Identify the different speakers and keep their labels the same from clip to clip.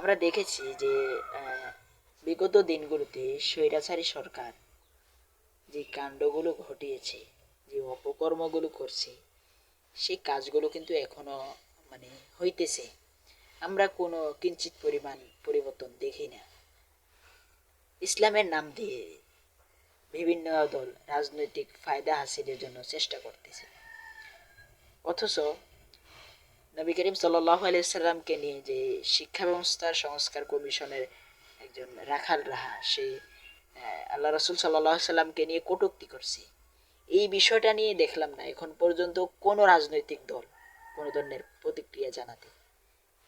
Speaker 1: আমরা দেখেছি যে বিগত দিনগুলোতে স্বৈরাচারী সরকার যে কাণ্ডগুলো ঘটিয়েছে, যে অপকর্মগুলো করছে, সেই কাজগুলো কিন্তু এখনও মানে হইতেছে। আমরা কোনো কিঞ্চিত পরিমাণ পরিবর্তন দেখি না। ইসলামের নাম দিয়ে বিভিন্ন দল রাজনৈতিক ফায়দা হাসিলের জন্য চেষ্টা করতেছে। অথচ নবী করিম সাল্লাহ নিয়ে যে শিক্ষা ব্যবস্থার সংস্কার কমিশনের একজন রাখাল রাহা, সে আল্লাহ রসুল সাল্লাহ সাল্লামকে নিয়ে কটূক্তি করছে। এই বিষয়টা নিয়ে দেখলাম না, এখন পর্যন্ত কোনো রাজনৈতিক দল কোনো ধরনের প্রতিক্রিয়া জানাতে।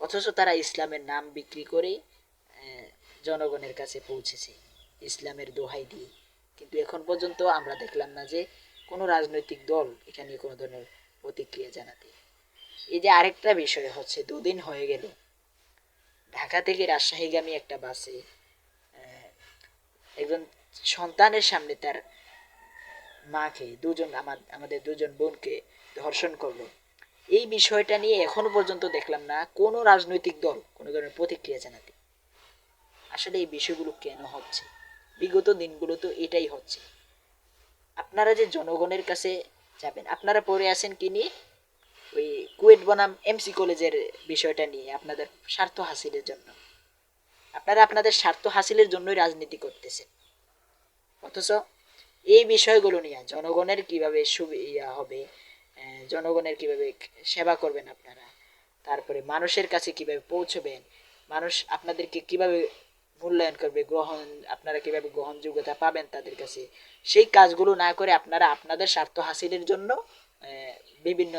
Speaker 1: অথচ তারা ইসলামের নাম বিক্রি করে জনগণের কাছে পৌঁছেছে ইসলামের দোহাই দিয়ে। কিন্তু এখন পর্যন্ত আমরা দেখলাম না যে কোনো রাজনৈতিক দল এখানে কোনো ধরনের প্রতিক্রিয়া জানাতে। এই যে আরেকটা বিষয় হচ্ছে, দুদিন হয়ে গেল। ঢাকা থেকে রাজশাহীগামী একটা বাসে একজন সন্তানের সামনে তার মাকে, দুজন আমাদের দুজন বোনকে ধর্ষণ করল। এই বিষয়টা নিয়ে এখনও পর্যন্ত দেখলাম না কোনো রাজনৈতিক দল, কোনো ধরনের প্রতিক্রিয়া জানাতে। আসলে এই বিষয়গুলো কেন হচ্ছে? বিগত দিনগুলো তো এটাই হচ্ছে। আপনারা যে জনগণের কাছে যাবেন, আপনারা পড়ে আছেন কি নিয়ে? ওই কুয়েট বনাম এমসি কলেজের বিষয়টা নিয়ে আপনাদের স্বার্থ হাসিলের জন্য। আপনারা আপনাদের স্বার্থ হাসিলের জন্যই রাজনীতি করতেছেন। অথচ এই বিষয়গুলো নিয়ে জনগণের কীভাবে সুবিধা হবে জনগণের কীভাবে সেবা করবেন আপনারা, তারপরে মানুষের কাছে কীভাবে পৌঁছবেন, মানুষ আপনাদেরকে কীভাবে মূল্যায়ন করবে, গ্রহণ, আপনারা কীভাবে গ্রহণযোগ্যতা পাবেন তাদের কাছে, সেই কাজগুলো না করে আপনারা আপনাদের স্বার্থ হাসিলের জন্য বিভিন্ন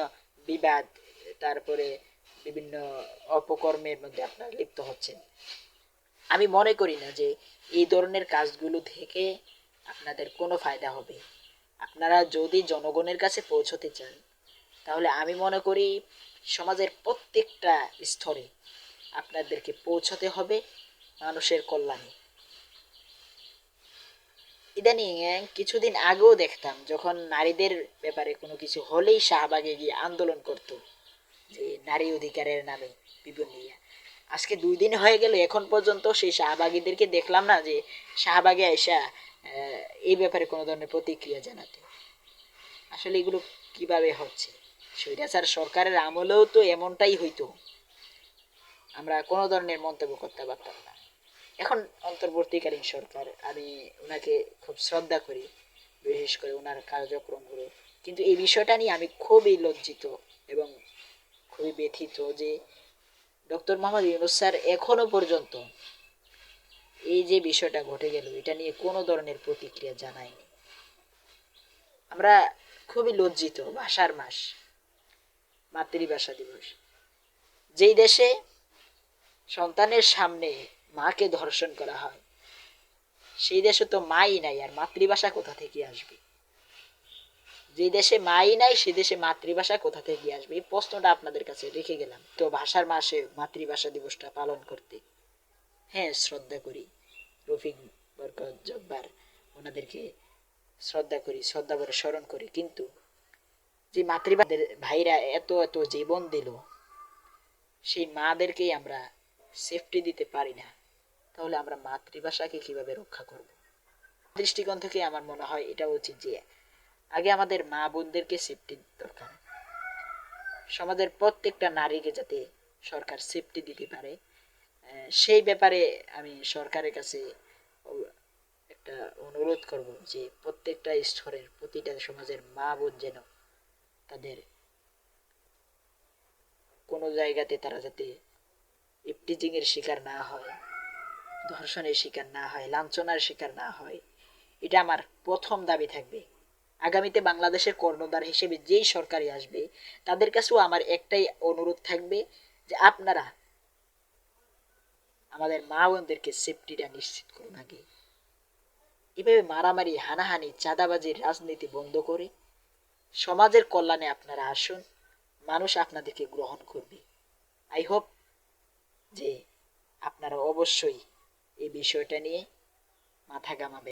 Speaker 1: বিবাদ, তারপরে বিভিন্ন অপকর্মের মধ্যে আপনারা লিপ্ত হচ্ছেন। আমি মনে করি না যে এই ধরনের কাজগুলো থেকে আপনাদের কোনো ফায়দা হবে। আপনারা যদি জনগণের কাছে পৌঁছতে চান, তাহলে আমি মনে করি সমাজের প্রত্যেকটা স্তরে আপনাদেরকে পৌঁছতে হবে মানুষের কল্যাণে। ইদানিং কিছুদিন আগেও দেখতাম যখন নারীদের ব্যাপারে কোনো কিছু হলেই শাহবাগে গিয়ে আন্দোলন করত যে নারী অধিকারের নামে বিভিন্ন আজকে দুই দিন হয়ে গেল এখন পর্যন্ত সেই শাহবাগীদেরকে দেখলাম না যে শাহবাগে আহ, এই ব্যাপারে কোনো ধরনের প্রতিক্রিয়া জানাতে। আসলে এগুলো কীভাবে হচ্ছে? স্বৈরাচার সরকারের আমলেও তো এমনটাই হইতো। আমরা কোনো ধরনের মন্তব্য করতে পারতাম না। এখন অন্তর্বর্তীকালীন সরকার, আমি ওনাকে খুব শ্রদ্ধা করি, বিশেষ করে ওনার কার্যক্রমগুলো। কিন্তু এই বিষয়টা নিয়ে আমি খুবই লজ্জিত এবং খুবই ব্যথিত যে ডক্টর মোহাম্মদ ইউনুস স্যার এখনও পর্যন্ত এই যে বিষয়টা ঘটে গেল, এটা নিয়ে কোনো ধরনের প্রতিক্রিয়া জানায়নি। আমরা খুবই লজ্জিত ভাষার মাস, মাতৃভাষা দিবস। যেই দেশে সন্তানের সামনে মাকে ধর্ষণ করা হয়। সেই দেশে তো মাই নাই, আর মাতৃভাষা কোথা থেকে আসবে? যে দেশে মাই নাই, সে দেশে মাতৃভাষা কোথা থেকে আসবে? এই প্রশ্নটা আপনাদের কাছে রেখে গেলাম। তো ভাষার মাসে মাতৃভাষা দিবসটা পালন করতে। হ্যাঁ শ্রদ্ধা করি। রফিক বরকত জব্বার ওনাদেরকে শ্রদ্ধা করি, শ্রদ্ধা করে স্মরণ করি। কিন্তু যে মাতৃভাষাদের ভাইরা এত এত জীবন দিল, সেই মাদেরকেই আমরা সেফটি দিতে পারি না। তাহলে আমরা মাতৃভাষাকে কীভাবে রক্ষা করব? দৃষ্টিকোণ থেকে আমার মনে হয় এটা উচিত যে আগে আমাদের মা বোনদেরকে সেফটি দরকার। সমাজের প্রত্যেকটা নারীকে যাতে সরকার সেফটি দিতে পারে। সেই ব্যাপারে আমি সরকারের কাছে একটা অনুরোধ করব যে প্রত্যেকটা স্তরের প্রতিটা সমাজের মা বোন যেন তাদের কোনো জায়গাতে তারা যাতে ইপটিজিংয়ের শিকার না হয়। ধর্ষণের শিকার না হয়, লাঞ্ছনার শিকার না হয়, এটা আমার প্রথম দাবি থাকবে। আগামীতে বাংলাদেশের কর্ণধার হিসেবে যেই সরকারি আসবে, তাদের কাছেও আমার একটাই অনুরোধ থাকবে যে আপনারা আমাদের মা বোনদেরকে সেফটিটা নিশ্চিত করুন আগে। এভাবে মারামারি, হানাহানি, চাঁদাবাজির রাজনীতি বন্ধ করে সমাজের কল্যাণে আপনারা আসুন, মানুষ আপনাদেরকে গ্রহণ করবে। আই হোপ যে আপনারা অবশ্যই এই বিষয়টা নিয়ে মাথা ঘামাবেন